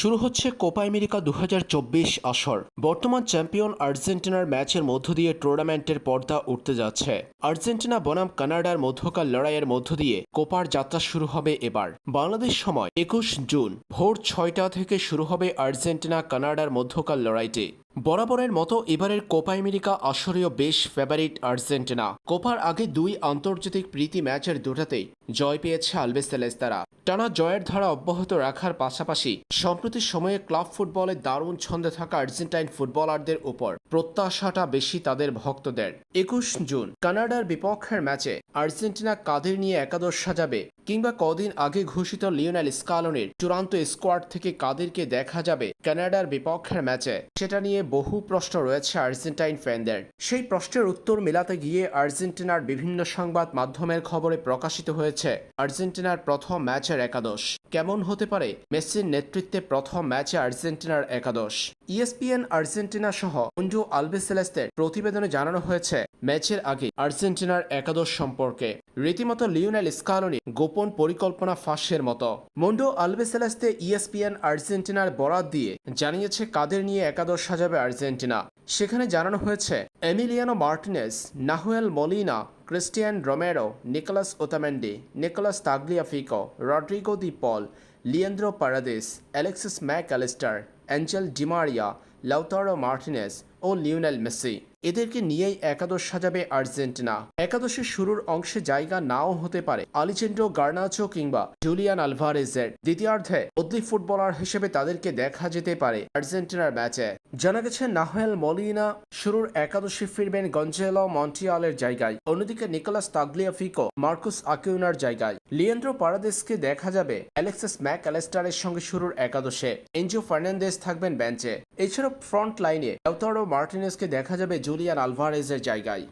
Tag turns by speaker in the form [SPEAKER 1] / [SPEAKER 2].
[SPEAKER 1] শুরু হচ্ছে Copa America দু হাজার চব্বিশ আসর। বর্তমান চ্যাম্পিয়ন আর্জেন্টিনার ম্যাচের মধ্য দিয়ে টুর্নামেন্টের পর্দা উঠতে যাচ্ছে। আর্জেন্টিনা বনাম কানাডার মধ্যকার লড়াইয়ের মধ্য দিয়ে কোপার যাত্রা শুরু হবে এবার। বাংলাদেশ সময় একুশ জুন, ভোর ছয়টা থেকে শুরু হবে আর্জেন্টিনা কানাডার মধ্যকার লড়াইটি। বরাবরের মতো এবারের কোপা আমেরিকা আসরীয় বেশ ফেভারিট আর্জেন্টিনা। কোপার আগে দুই আন্তর্জাতিক প্রীতি ম্যাচের দুটাতেই জয় পেয়েছে আলবেসেলেস্তারা টানা জয়ের ধারা অব্যাহত রাখার পাশাপাশি সম্প্রতি সময়ে ক্লাব ফুটবলে দারুণ ছন্দে থাকা আর্জেন্টাইন ফুটবলারদের উপর প্রত্যাশাটা বেশি তাদের ভক্তদের। একুশ জুন, কানাডার বিপক্ষের ম্যাচে আর্জেন্টিনা কাদের নিয়ে একাদশ সাজাবে কিংবা কদিন আগে ঘোষিত লিওনেল স্কালনের চূড়ান্ত স্কোয়াড থেকে কাদেরকে দেখা যাবে কানাডার বিপক্ষের ম্যাচে। সেটা নিয়ে বহু প্রশ্ন রয়েছে আর্জেন্টাইন ফ্যানদের। সেই প্রশ্নের উত্তর মেলাতে গিয়ে আর্জেন্টিনার বিভিন্ন সংবাদ মাধ্যমের খবরে প্রকাশিত হয়েছে আর্জেন্টিনার প্রথম ম্যাচের একাদশ। কেমন হতে পারে? মেসির নেতৃত্বে প্রথম ম্যাচে আর্জেন্টিনার একাদশ। ইএসপিএন আর্জেন্টিনা সহ অঞ্জু আলবেসেলেস্তের প্রতিবেদনে জানানো হয়েছে, ম্যাচের আগে আর্জেন্টিনার একাদশ সম্পর্কে। রীতিমতো লিওনেল স্কালোনি গোপন পরিকল্পনা ফাঁসের মতো। মন্ডো আলবেসেলেস্তে ইএসপিএন আর্জেন্টিনার বরাত দিয়ে জানিয়েছে কাদের নিয়ে একাদশ সাজাবে আর্জেন্টিনা। সেখানে জানানো হয়েছে, Emiliano Martinez, Nahuel Molina, Cristian Romero, Nicolas Otamendi, Nicolas Tagliafico, Rodrigo De Paul, Leandro Paredes, Alexis Mac Allister Angel Di Maria, Lautaro Martinez ও লিওনেল মেসি। এদেরকে নিয়েই একাদশ সাজাবে আর্জেন্টিনা। একাদশের শুরুর অংশে জায়গা নাও হতে পারে আলিচেন্ডো গার্নাচো কিংবা জুলিয়ান আলভারেজের। দ্বিতীয়ার্ধে বদলি ফুটবলার হিসেবে তাদেরকে দেখা যেতে পারে আর্জেন্টিনার ম্যাচে। জানা গেছে, নাহেল মলিনা শুরুর একাদশে ফিরবেন গঞ্জেলো মন্টিয়ালের জায়গায়। অন্যদিকে নিকোলাস তাগলিয়াফিকো, মার্কুস আকিউনার জায়গায়। লিয়েন্দ্রো পারাদেসকে দেখা যাবে অ্যালেক্সাস ম্যাক অ্যালেস্টারের সঙ্গে শুরুর একাদশে। এনজিও ফার্নান্দেস থাকবেন বেঞ্চে। এছাড়াও ফ্রন্ট লাইনে মার্টিনেসকে দেখা যাবে জুলিয়ান আলভারেজের জায়গায়।